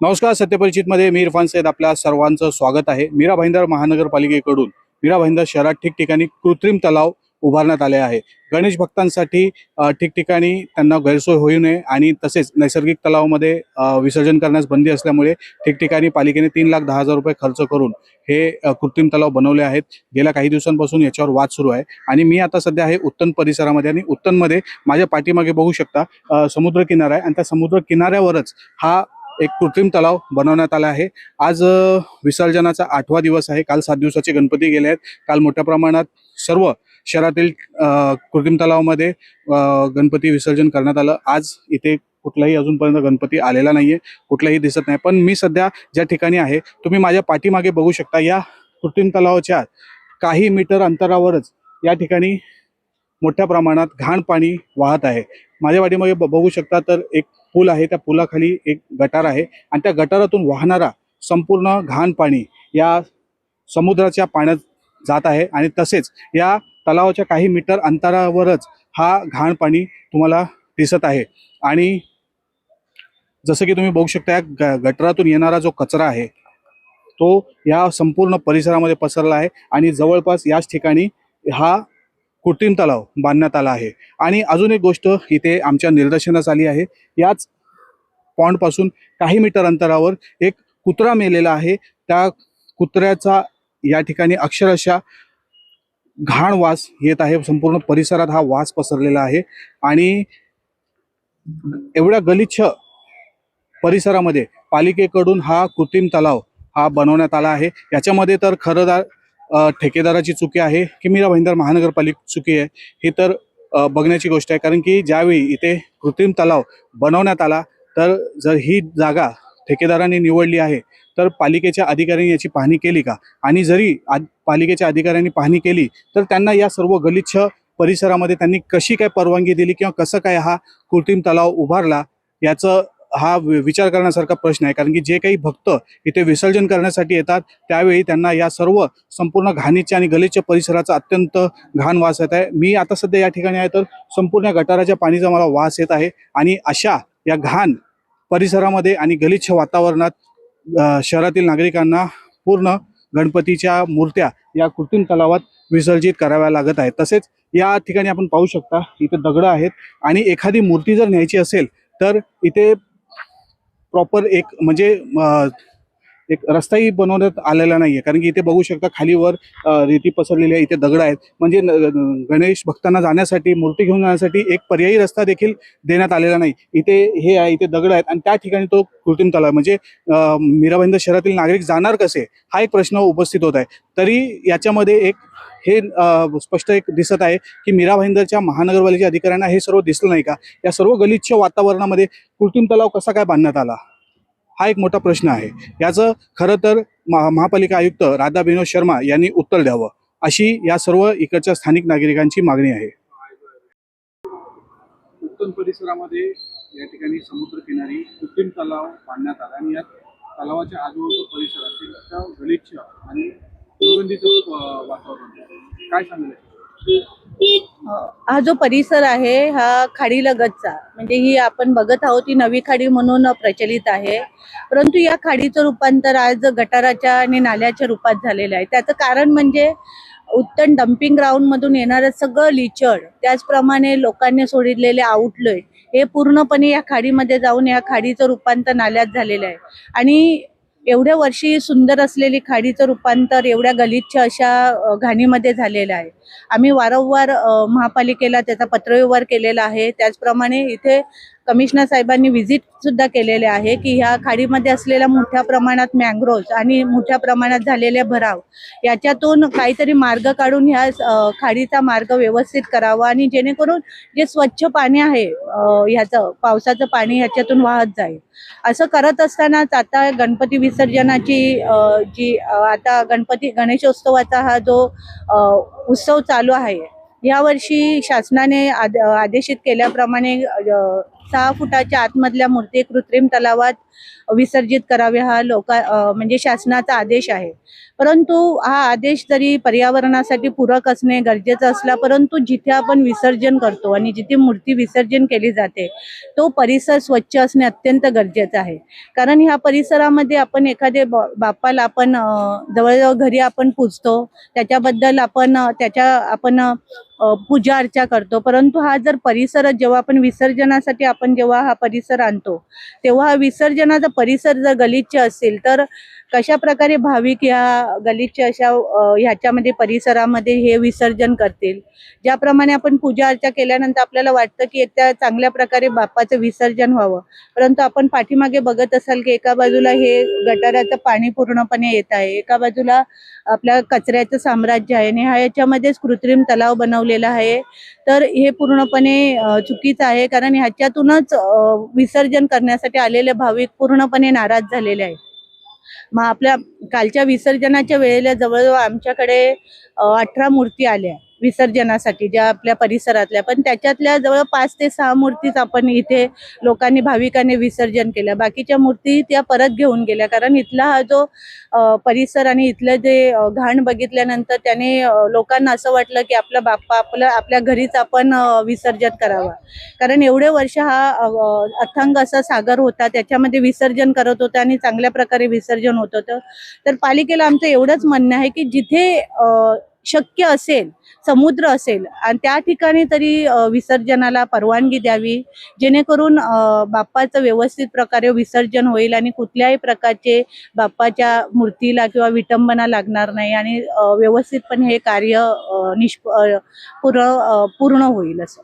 नमस्कार सत्यपरिचितमध्ये मी इरफान सैद आपल्या सर्वांचं स्वागत आहे. मीरा भाईंदर महानगरपालिकेकडून मीरा भाईंदर शहरात ठिकठिकाणी कृत्रिम तलाव उभारण्यात आले आहे. गणेश भक्तांसाठी ठिकठिकाणी त्यांना गैरसोय होऊ नये आणि तसेच नैसर्गिक तलावामध्ये विसर्जन करण्यास बंदी असल्यामुळे ठिकठिकाणी पालिकेने तीन लाख दहा हजार रुपये खर्च करून हे कृत्रिम तलाव बनवले आहेत. गेल्या काही दिवसांपासून याच्यावर वाद सुरू आहे आणि मी आता सध्या आहे उत्तन परिसरामध्ये आणि उत्तनमध्ये माझ्या पाठीमागे बघू शकता समुद्रकिनारा समुद्र किनारा आहे आणि त्या समुद्र किनाऱ्यावरच हा एक कृत्रिम तलाव बनवण्यात आला आहे. आज विसर्जनाचा आठवा दिवस आहे. काल सात दिवसाचे गणपती गेले आहेत. काल मोठ्या प्रमाणात सर्व शहरातील कृत्रिम तलावामध्ये गणपती विसर्जन करण्यात आलं. आज इथे कुठलाही अजूनपर्यंत गणपती आलेला नाहीये. कुठलाही दिसत नाही. पण मी सध्या ज्या ठिकाणी आहे तुम्ही माझ्या पाठीमागे बघू शकता या कृत्रिम तलावाच्या काही मीटर अंतरावरच या ठिकाणी मोठ्या प्रमाणात घाण पाणी वाहत आहे. माझ्या पाठीमागे ब- बघू शकता तर एक पूल आहे त्या पुलाखाली एक गटार आहे आणि त्या गटारातून वाहणारा संपूर्ण घाण पाणी या समुद्राच्या पाण्यात जात आहे आणि तसेच या तलावाच्या काही मीटर अंतरावरच हा घाण पाणी तुम्हाला दिसत आहे. आणि जसं की तुम्ही बघू शकता या ग- गटारातून येणारा जो कचरा आहे तो या संपूर्ण परिसरामध्ये पसरला आहे आणि जवळपास याच ठिकाणी हा कृत्रिम तलाव बांधण्यात आला आहे. आणि अजून एक गोष्ट इथे आमच्या निदर्शनास आली आहे. याच पॉन्डपासून काही मीटर अंतरावर एक कुत्रा मेलेला आहे. त्या कुत्र्याचा या ठिकाणी अक्षरशः घाण वास येत आहे. संपूर्ण परिसरात हा वास पसरलेला आहे. आणि एवढ्या गलिच्छ परिसरामध्ये पालिकेकडून हा कृत्रिम तलाव हा बनवण्यात आला आहे. याच्यामध्ये तर खरंदार ठेकेदाराची चुकी आहे की मीरा भाईंदर महानगरपालिका चुकी आहे ही तर बघण्याची गोष्ट आहे. कारण की ज्यावेळी इथे कृत्रिम तलाव बनवण्यात आला तर जर ही जागा ठेकेदाराने निवडली आहे तर पालिकेच्या अधिकाऱ्यांनी याची पाहणी केली का? आणि जरी पालिकेच्या अधिकाऱ्यांनी पाहणी केली तर त्यांना या सर्व गलिच्छ परिसरामध्ये त्यांनी कशी काय परवानगी दिली किंवा कसं काय हा कृत्रिम तलाव उभारला याचं हा वि- विचार करण्यासारखा प्रश्न आहे. कारण की जे काही भक्त इथे विसर्जन करण्यासाठी येतात त्यावेळी त्यांना या सर्व संपूर्ण घाणीच्या आणि गलिच्छ परिसराचा अत्यंत घाण वास येत आहे. मी आता सध्या या ठिकाणी आहे तर संपूर्ण गटाराच्या पाणीचा मला वास येत आहे. आणि अशा या घाण परिसरामध्ये आणि गलिच्छ वातावरणात शहरातील नागरिकांना पूर्ण गणपतीच्या मूर्त्या या कृत्रिम तलावात विसर्जित कराव्या लागत आहेत. तसेच या ठिकाणी आपण पाहू शकता इथे दगडं आहेत. आणि एखादी मूर्ती जर न्यायची असेल तर इथे प्रॉपर एक म्हणजे एक रस्ताही बनवण्यात आलेला नाही आहे कारण की इथे बघू शकता खालीवर अ, रेती पसरलेली आहे इथे दगड आहेत. म्हणजे गणेश भक्तांना जाण्यासाठी मूर्ती घेऊन जाण्यासाठी एक पर्यायी रस्ता देखील देण्यात आलेला नाही. इथे हे आहे इथे दगड आहेत. आणि त्या ठिकाणी तो कृत्रिम तलाव आहे. म्हणजे अ, शहरातील नागरिक जाणार कसे? हा एक प्रश्न उपस्थित होत आहे. तरी याच्यामध्ये एक हे स्पष्ट एक दिसत आहे की मीरा भाईंदरच्या महानगरपालिकेच्या अधिकाऱ्यांना हे सर्व दिसलं नाही का? या सर्व गलिच्छ वातावरणामध्ये कृत्रिम तलाव कसा काय बांधण्यात आला? हा एक मोठा प्रश्न आहे. याचं खरं तर महा महापालिका आयुक्त राधा विनोद शर्मा यांनी उत्तर द्यावं. अशी या सर्व इकडच्या स्थानिक नागरिकांची मागणी आहे. उत्तम परिसरामध्ये या ठिकाणी समुद्रकिनारी कृत्रिम तलाव बांधण्यात आला आणि या तलावाच्या आजूबाजूच्या परिसरातील गलिच्छ आणि काय हा जो परिसर आहे हा खाडीलगतचा म्हणजे ही आपण बघत आहोत ही नवी खाडी म्हणून प्रचलित आहे. परंतु या खाडीचं रूपांतर आज गटाराच्या आणि नाल्याच्या रूपात झालेलं आहे. त्याचं कारण म्हणजे उत्तम डम्पिंग ग्राउंड मधून येणारं सगळं लिचड त्याचप्रमाणे लोकांनी सोडिलेले आउटलेट हे पूर्णपणे या खाडीमध्ये जाऊन या खाडीचं रूपांतर नाल्यात झालेलं आहे. आणि एवढ्या वर्षी सुंदर असलेली खाडीचं रूपांतर एवढ्या गलिच्छ अशा घाणीमध्ये झालेलं आहे. आम्ही वारंवार महापालिकेला त्याचा पत्रव्यवहार केलेला आहे. त्याचप्रमाणे इथे कमिशनर साहेबांनी व्हिजिट सुद्धा केलेले आहे की ह्या खाडीमध्ये असलेल्या मोठ्या प्रमाणात मँग्रोव्ह आणि मोठ्या प्रमाणात झालेले भराव याच्यातून काहीतरी मार्ग काढून ह्या खाडीचा मार्ग व्यवस्थित करावा आणि जेणेकरून जे स्वच्छ पाणी आहे ह्याचं पावसाचं पाणी ह्याच्यातून वाहत जाईल. असं करत असतानाच आता गणपती विसर्जनाची जी आता गणपती गणेशोत्सवाचा हा जो उत्सव चालू आहे यावर्षी शासनाने आद- आदेशित केल्याप्रमाणे सहा फुटाच्या आतमधल्या मूर्ती कृत्रिम तलावात विसर्जित करावे हा लोका म्हणजे शासनाचा आदेश आहे. परंतु हा आदेश जरी पर्यावरणासाठी पूरक असणे गरजेचं असला परंतु जिथे आपण विसर्जन करतो आणि जिथे मूर्ती विसर्जन केली जाते तो परिसर स्वच्छ असणे अत्यंत गरजेचं आहे. कारण ह्या परिसरामध्ये आपण एखादे बापाला बाप्पाला आपण जवळजवळ घरी आपण पूजतो त्याच्याबद्दल आपण त्याच्या आपण पूजा अर्चा करतो. परंतु हा जर परिसर जेव्हा आपण विसर्जनासाठी आपण जेव्हा हा परिसर आणतो तेव्हा हा विसर्जनाचा परिसर जर गलिच्छ असेल तर कशा प्रकारे भाविक या गलिच्छ अशा ह्याच्यामध्ये परिसरामध्ये हे विसर्जन करतील? ज्याप्रमाणे आपण पूजा अर्चा केल्यानंतर आपल्याला वाटतं की त्या चांगल्या प्रकारे बाप्पाचं विसर्जन व्हावं. परंतु आपण पाठीमागे बघत असाल की एका बाजूला हे गटाराचं पाणी पूर्णपणे येत आहे. एका बाजूला आपल्या कचऱ्याचं साम्राज्य आहे आणि हा याच्यामध्येच कृत्रिम तलाव बनवलेला आहे. तर हे पूर्णपणे चुकीचं आहे. कारण ह्याच्यातूनच विसर्जन करण्यासाठी आलेले भाविक पूर्णपणे नाराज झालेले आहेत. मग आपल्या कालच्या विसर्जनाच्या वेळेला जवळजवळ आमच्याकडे अठरा मूर्ती आल्या. विसर्जनासाठी ज्या आपल्या परिसरातल्या. पण त्याच्यातल्या जवळ पाच ते सहा मूर्तीच आपण इथे लोकांनी भाविकांनी विसर्जन केल्या बाकीच्या मूर्ती त्या परत घेऊन गेल्या. कारण इथला हा जो परिसर आणि इथलं जे घाण बघितल्यानंतर त्याने लोकांना असं वाटलं की आपला बाप्पा आपलं आपल्या घरीच आपण विसर्जन करावं. कारण एवढे वर्ष हा अथंग असा सागर होता. त्याच्यामध्ये विसर्जन करत होतं आणि चांगल्या प्रकारे विसर्जन होत होतं. तर पालिकेला आमचं एवढंच म्हणणं आहे की जिथे शक्य असेल समुद्र असेल आणि त्या ठिकाणी तरी विसर्जनाला परवानगी द्यावी. जेणेकरून बाप्पाचं व्यवस्थित प्रकारे विसर्जन होईल आणि कुठल्याही प्रकारचे बाप्पाच्या मूर्तीला किंवा विटंबना लागणार नाही आणि व्यवस्थितपणे हे कार्य निष्प पूर्ण पूर्ण होईल असं.